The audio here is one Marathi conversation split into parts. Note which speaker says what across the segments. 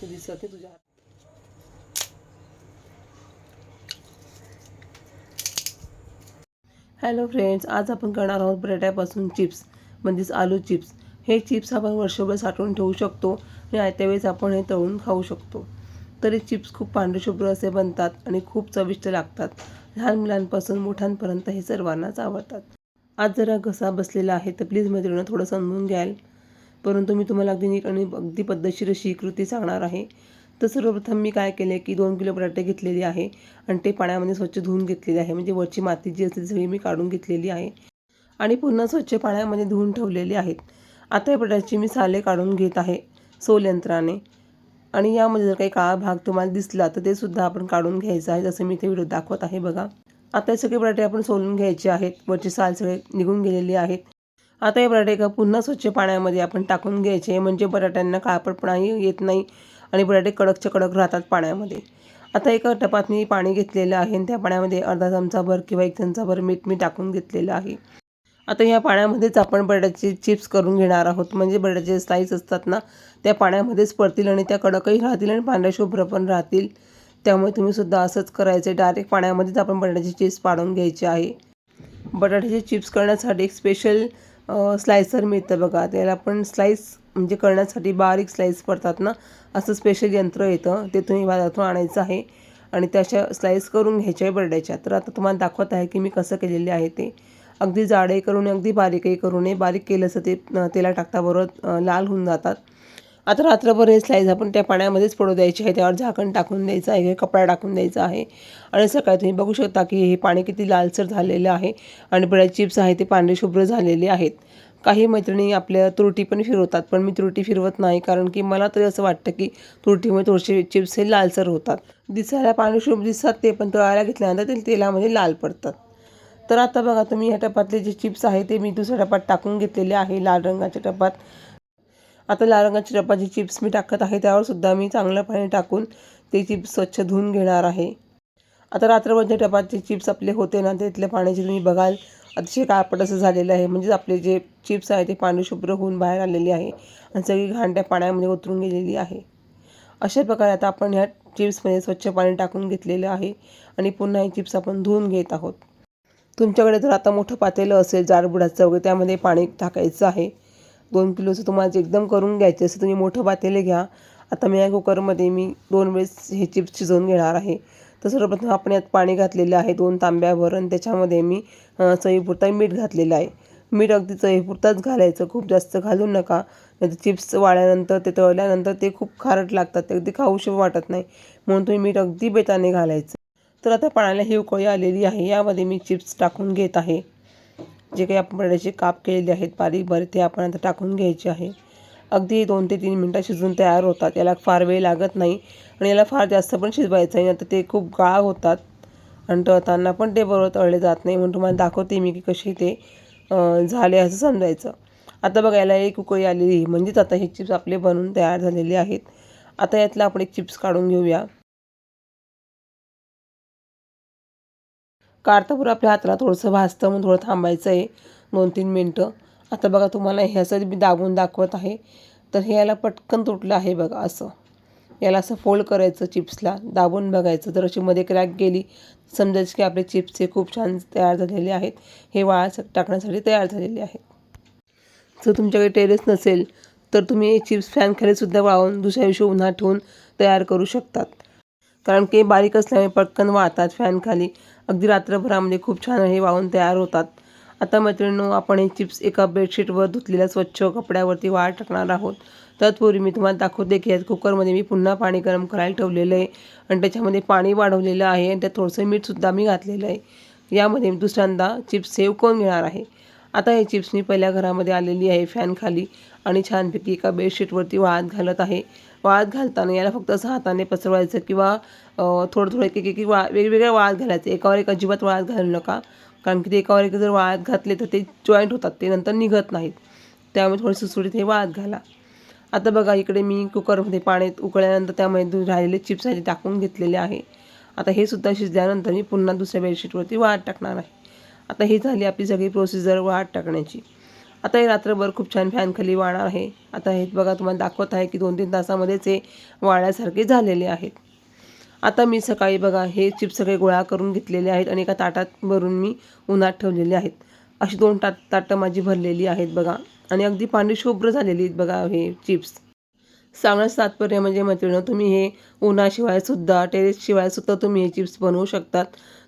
Speaker 1: ते दिसते तुझ्या हात. हॅलो फ्रेंड्स आज आपण करणार आहोत बटाट्यापासून चिप्स म्हणजेच आलू चिप्स हे चिप्स आपण वर्षभर साठवून ठेवू शकतो आणि आयत्या वेळेस आपण हे तळून खाऊ शकतो. तरी चिप्स खूप पांढरेशुभ्र असे बनतात आणि खूप चविष्ट लागतात. लहान मुलांपासून मोठ्यांपर्यंत हे सर्वांनाच आवडतात. आज जरा घसा बसलेला आहे तर प्लीज मैत्रिणी थोडं समजून घ्याल. परंतु मी तुम्हाला अगदी नीट आणि अगदी पद्धतशीर अशी कृती सांगणार आहे. तर सर्वप्रथम मी काय केले की दोन किलो बटाटे घेतलेले आहे आणि ते पाण्यामध्ये स्वच्छ धुवून घेतलेले आहे. म्हणजे वरची माती जी असते ती सगळी मी काढून घेतलेली आहे आणि पुन्हा स्वच्छ पाण्यामध्ये धुवून ठेवलेले आहेत. आता या बटाट्याची मी साले काढून घेत आहे सोल यंत्राने आणि यामध्ये जर काही काळा भाग तुम्हाला दिसला तर ते सुद्धा आपण काढून घ्यायचं आहे जसं मी ते व्हिडिओ दाखवत आहे बघा. आता हे सगळे बटाटे आपण सोलून घ्यायचे आहेत. वरचे साल सगळे निघून गेलेले आहेत. आता हे बटाटे का पुन्हा स्वच्छ पाण्यामध्ये आपण टाकून घ्यायचे म्हणजे बटाट्यांना काळपटपणाही येत नाही आणि बटाटे कडकचे कडक राहतात पाण्यामध्ये. आता एका टपात मी पाणी घेतलेलं आहे आणि त्या पाण्यामध्ये अर्धा चमचाभर किंवा एक चमचाभर मीठ मी टाकून घेतलेलं आहे. आता या पाण्यामध्येच आपण बटाट्याचे चिप्स करून घेणार आहोत. म्हणजे बटाट्याचे स्लाईस असतात ना त्या पाण्यामध्येच पडतील आणि त्या कडकही राहतील आणि पांढऱ्या शुभ्र पण राहतील. त्यामुळे तुम्ही सुद्धा असंच करायचं. डायरेक्ट पाण्यामध्येच आपण बटाट्याचे चिप्स पाडून घ्यायचे आहे. बटाट्याचे चिप्स करण्यासाठी एक स्पेशल स्लायसर मिळतं बघा. त्याला आपण स्लाईस म्हणजे करण्यासाठी बारीक स्लाईस पडतात ना. असं स्पेशल यंत्र येतं. ते तुम्ही बाजारातून आणायचं आहे. आणि त्याच्या स्लाईस करून घ्यायच्या आहे तर आता तुम्हाला दाखवत आहे की मी कसं केलेले आहे ते. अगदी जाडही करून अगदी बारीकही करू नये बारीक केलं असं ते तेला टाकता बरोबर लाल होऊन जातात. आता रात्रभर हे स्लाईस आपण त्या पाण्यामध्येच पडू द्यायचे आहे त्यावर झाकण टाकून द्यायचं आहे कपडा टाकून द्यायचा आहे. आणि सकाळी तुम्ही बघू शकता की हे पाणी किती लालसर झालेलं आहे आणि बऱ्याच चिप्स आहे ते पांढरे शुभ्र झालेले आहेत. काही मैत्रिणी आपल्या तुरटी पण फिरवतात पण मी तुरटी फिरवत नाही कारण की मला तरी असं वाटतं की तुरटीमुळे थोडेसे चिप्स हे लालसर होतात. दिसायला पांढरे शुभ दिसतात ते पण तळायला घेतल्यानंतर ते तेलामध्ये लाल पडतात. तर आता बघा तुम्ही ह्या टपातले जे चिप्स आहे ते मी दुसऱ्या टपात टाकून घेतलेले आहे लाल रंगाच्या टपात. आता लाल रंगाची टपाचे चिप्स मी टाकत आहे. त्यावर सुद्धा मी चांगलं पाणी टाकून ते चिप्स स्वच्छ धुवून घेणार आहे. आता रात्रभरचे टपाचे चिप्स आपले होते ना त्यातल्या पाण्याचे तुम्ही बघाल अतिशय काळपट असं झालेलं आहे. म्हणजेच आपले जे चिप्स आहे ते पाणी शुभ्र होऊन बाहेर आलेले आहे आणि सगळी घाण त्या पाण्यामध्ये उतरून गेलेली आहे. अशा प्रकारे आता आपण ह्या चिप्समध्ये स्वच्छ पाणी टाकून घेतलेलं आहे आणि पुन्हा हे चिप्स आपण धुवून घेत आहोत. तुमच्याकडे जर आता मोठं पातेलं असेल जाडबुडाचं वगैरे त्यामध्ये पाणी टाकायचं आहे. दोन किलोचं तुम्हाला जे एकदम करून घ्यायचे असं तुम्ही मोठं पातेले घ्या. आता मी या कुकरमध्ये मी दोन वेळेस हे चिप्स शिजवून घेणार आहे. तर सर्वप्रथम आपण यात पाणी घातलेलं आहे दोन तांब्याभर आणि त्याच्यामध्ये मी चवीपुरता मीठ घातलेलं आहे. मीठ अगदी चवीपुरताच घालायचं खूप जास्त घालू नका. नाही चिप्स वाळल्यानंतर ते तळल्यानंतर ते खूप खारट लागतात ते अगदी खाऊशी वाटत नाही. म्हणून तुम्ही मीठ अगदी बेताने घालायचं. तर आता पाण्याला ही उकळी आलेली आहे. यामध्ये मी चिप्स टाकून घेत आहे. जे काही आपण बटाट्याचे काप केलेले आहेत बारीक बारीक ते आपण आता टाकून घ्यायचे आहे. अगदी दोन ते तीन मिनटं शिजून तयार होतात. याला फार वेळ लागत नाही आणि याला फार जास्त पण शिजवायचं आहे. आता ते खूप गाळ होतात आणि तळताना पण ते बरोबर तळले जात नाही. म्हणून तुम्हाला दाखवते मी की कशी ते झाले असं समजायचं. आता बघा याला एक उकळी आलेली म्हणजेच आता हे चिप्स आपले बनून तयार झालेले आहेत. आता यातला आपण एक चिप्स काढून घेऊया. काढतापूर आपल्या हाताला थोडंसं भाजतं म्हणून थोडं थांबायचं आहे दोन तीन मिनटं. आता बघा तुम्हाला हे असं मी दाबून दाखवत आहे. तर हे याला पटकन तुटलं आहे बघा असं. याला असं फोल्ड करायचं चिप्सला दाबून बघायचं. जर अशी मध्ये क्रॅक गेली समजायचं की आपले चिप्स हे खूप छान तयार झालेले आहेत. हे वाळा टाकण्यासाठी तयार झालेले आहेत. जर तुमच्याकडे टेरेस नसेल तर तुम्ही चिप्स फॅनखालीसुद्धा वाळवून दुसऱ्या दिवशी उन्हात ठेवून तयार करू शकतात. कारण की बारीक असल्यामुळे पटकन वाहतात फॅनखाली अगदी रात्रभरामध्ये खूप छान हे वाहून तयार होतात. आता मैत्रिणींनो आपण हे चिप्स एका बेडशीटवर धुतलेल्या स्वच्छ कपड्यावरती वाळ टाकणार आहोत. तत्पूर्वी मी तुम्हाला दाखवते की यात कुकरमध्ये मी पुन्हा पाणी गरम करायला ठेवलेलं आहे. आणि त्याच्यामध्ये पाणी वाढवलेलं आहे आणि त्यात थोडंसं मीठसुद्धा मी घातलेलं आहे. यामध्ये मी दुसऱ्यांदा चिप्स सेव करून घेणार आहे. आता हे चिप्स मी पहिल्या घरामध्ये आलेली आहे फॅन खाली आणि छानपैकी एका बेडशीटवरती वाळत घालत आहे. वाळत घालताना याला फक्त असं हाताने पसरवायचं किंवा थोडं थोडं एक एक वा वेगवेगळ्या वाळत घालायचं. एकावर एक अजिबात वाळत घालू नका. कारण की ते एकावर एक जर वाळत घातले तर ते जॉईंट होतात. ते नंतर निघत नाहीत. त्यामुळे थोडं सुसुडीत हे वाळत घाला. आता बघा इकडे मी कुकरमध्ये पाण्यात उकळल्यानंतर त्यामध्ये राहिलेले चिप्स आहे टाकून घेतलेले आहे. आता हे सुद्धा शिजल्यानंतर मी पुन्हा दुसऱ्या बेडशीटवरती वाळत टाकणार आहे. आता ही झाली आपली सगळी प्रोसिजर वाट टाकण्याची. आता हे रात्रभर खूप छान फॅनखाली वाळणार आहे. आता हे बघा तुम्हाला दाखवत आहे की दोन तीन तासामध्येच हे वाळल्यासारखे झालेले आहेत. आता मी सकाळी बघा हे चिप्स सगळे गोळा करून घेतलेले आहेत आणि एका ताटात भरून मी उन्हात ठेवलेले आहेत. अशी दोन ताट ताटं माझी भरलेली आहेत बघा. आणि अगदी पांढरी शुभ्र झालेली आहेत बघा हे चिप्स सांगण्याचं तात्पर्य म्हणजे मैत्रिणी तुम्ही हे उन्हाशिवायसुद्धा टेरेसशिवायसुद्धा तुम्ही हे चिप्स बनवू शकतात.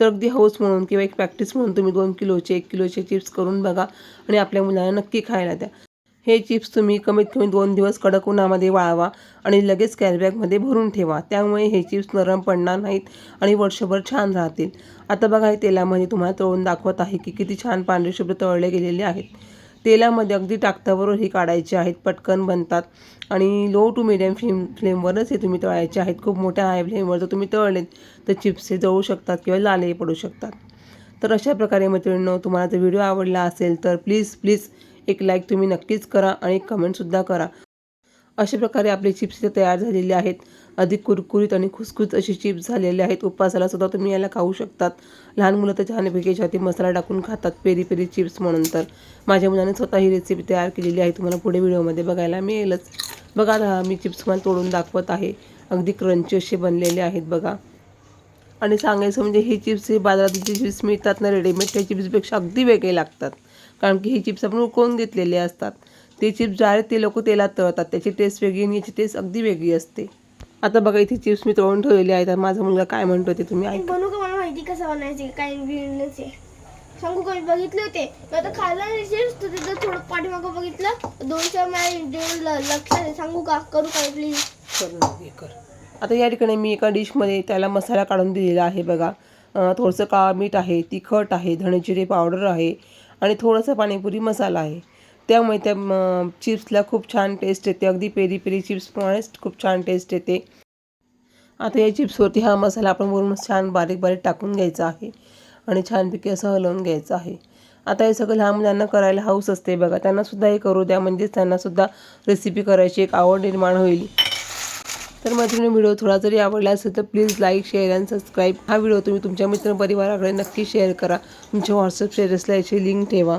Speaker 1: तर अगदी हौस म्हणून किंवा एक प्रॅक्टिस म्हणून तुम्ही दोन किलोचे एक किलोचे चिप्स करून बघा आणि आपल्या मुलांना नक्की खायला द्या. हे चिप्स तुम्ही कमीत कमी दोन दिवस कडक उन्हामध्ये वाळवा आणि लगेच कॅरीबॅगमध्ये भरून ठेवा. त्यामुळे हे चिप्स नरम पडणार नाहीत आणि वर्षभर छान राहतील. आता बघा हे तेलामध्ये तुम्हाला तळून दाखवत आहे की किती छान पांढरे शुभ्र तळले गेलेले आहेत. तेलामध्ये अगदी टाकताबरोबर हे काढायचे आहेत पटकन बनतात. आणि लो टू मिडियम फ्लेम फ्लेमवरच हे तुम्ही तळायचे आहेत. खूप मोठ्या हाय फ्लेमवर जर तुम्ही तळलेत तर चिप्स हे जळू शकतात किंवा लालही पडू शकतात. तर अशा प्रकारे मैत्रिणींनो तुम्हाला जर व्हिडिओ आवडला असेल तर प्लीज प्लीज एक लाईक तुम्ही नक्कीच करा आणि एक कमेंटसुद्धा करा. अशा प्रकारे आपले चिप्स इथे तयार झालेले आहेत. अधिक कुरकुरीत आणि खुसखुस असे चिप्स झालेले आहेत. उपवासाला सुद्धा तुम्ही याला खाऊ शकतात. लहान मुलं तर छानपैकी मसाला टाकून खातात. पेरी पेरी चिप्स म्हणून तर. माझ्या मुलाने स्वतः ही रेसिपी तयार केलेली आहे. तुम्हाला पुढे व्हिडिओमध्ये बघायला मिळेलच. बघा आता मी चिप्स तुम्हाला तोडून दाखवत आहे. अगदी क्रंची असे बनलेले आहेत बघा. आणि सांगायचं म्हणजे हे चिप्स हे बाजारात जे चिप्स मिळतात ना रेडीमेड त्या चिप्सपेक्षा अगदी वेगळे लागतात. कारण की हे चिप्स आपण उकळून घेतलेले असतात. ते चिप्स डायरेक्ट ते लोक तेलात तळतात त्याची टेस्ट वेगळी आणि याची टेस्ट अगदी वेगळी असते. आता बघा इथे चिप्स मी तळून ठेवलेले आहेत. माझा मुलगा काय म्हणतो ते तुम्ही ऐका.
Speaker 2: बनवू का? मला माहिती कसं बनायचे काय आहे. सांगू का? मी बघितले होते. मी आता खायला रिसेप्ट तर तिथं थोडं पाठीमागं बघितलं. दोन चार मला लक्षात सांगू का? करू काय प्लीज
Speaker 1: कर आता या ठिकाणी मी एका डिशमध्ये त्याला मसाला काढून दिलेला आहे बघा. थोडंसं काळा मीठ आहे तिखट आहे धणे जिरे पावडर आहे आणि थोडंसं पाणीपुरी मसाला आहे. त्यामुळे त्या चिप्सला खूप छान टेस्ट येते. अगदी पेरी पेरी चिप्सप्रमाणेच खूप छान टेस्ट येते. आता या चिप्सवरती हा मसाला आपण वरून छान बारीक बारीक टाकून घ्यायचा आहे. आणि छानपैकी असं हलवून घ्यायचं आहे. आता हे सगळं लहान मुलांना करायला हाऊस असते बघा. त्यांनासुद्धा हे करू द्या. म्हणजेच त्यांनासुद्धा रेसिपी करायची एक आवड निर्माण होईल. तर मैत्रिणी व्हिडिओ थोडा जरी आवडला असेल तर please like share and subscribe हा व्हिडिओ तुम्ही तुमच्या मित्रपरिवाराकडे नक्की शेअर करा. तुमच्या व्हॉट्सअप स्टेटसला याची लिंक ठेवा.